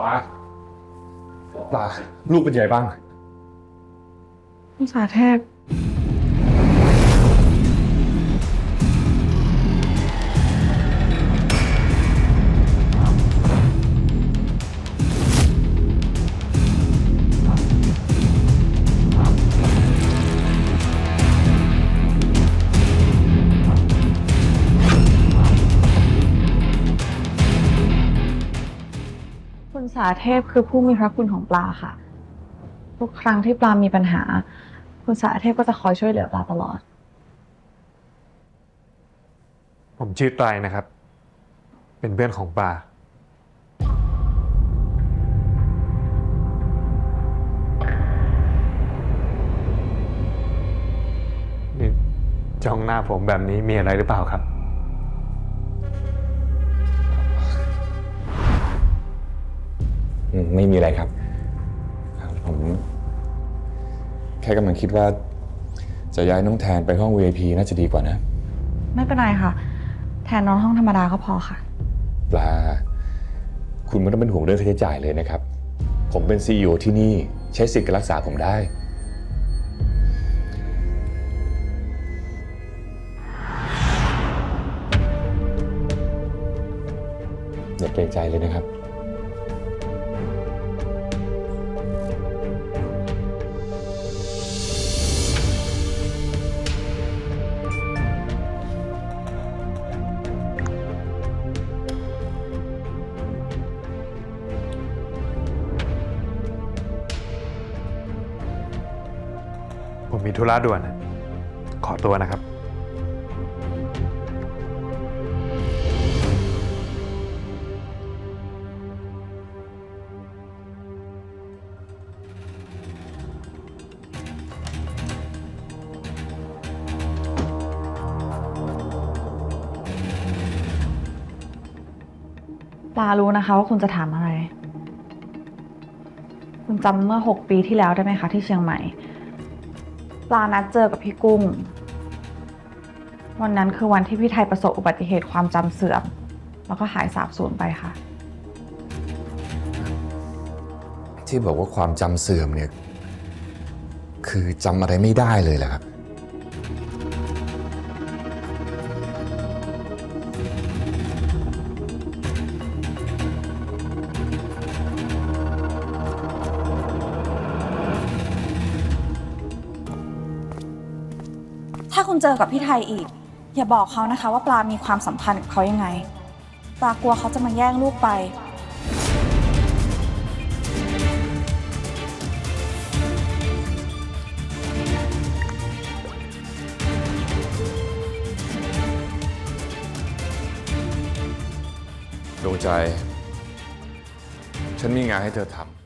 ปลาปลาลูกเป็นไงบ้างคุณสาแทบ สาเทพคือผู้มีพระคุณของปลาค่ะ ทุกครั้งที่ปลามีปัญหา คุณสาเทพก็จะคอยช่วยเหลือปลาตลอด ผมชื่อไตรนะครับ เป็นเพื่อนของปลา นี่จ้องหน้าผมแบบนี้มีอะไรหรือเปล่าครับ อืมไม่มีอะไรครับครับ ผม แค่กำลังคิดว่า จะย้ายน้องแทนไปห้อง VIP น่าจะดีกว่านะ ไม่เป็นไรค่ะ แทนนอนห้องธรรมดาก็พอค่ะ ปลา คุณไม่ต้องเป็นห่วงเรื่องค่าใช้จ่ายเลยนะครับ ผมเป็น CEO ที่นี่ใช้สิทธิ์การรักษาผมได้ อย่าเกรงใจเลยนะครับ มีธุระด่วน ขอตัวนะครับ ปลารู้นะคะว่าคุณจะถามอะไร คุณจำเมื่อหกปีที่แล้วได้ไหมคะที่เชียงใหม่ ปลานัดเจอกับพี่กุ้ง วันนั้นคือวันที่พี่ไทยประสบอุบัติเหตุความจำเสื่อม แล้วก็หายสาบสูญไปค่ะ ที่บอกว่าความจำเสื่อมเนี่ย คือจำอะไรไม่ได้เลยแหละครับ ถ้าคุณเจอกับพี่ไทยอีก อย่าบอกเขานะคะว่าปลามีความสัมพันธ์กับเขายังไง ปลากลัวเขาจะมาแย่งลูกไป ดวงใจ ฉันมีงานให้เธอทำ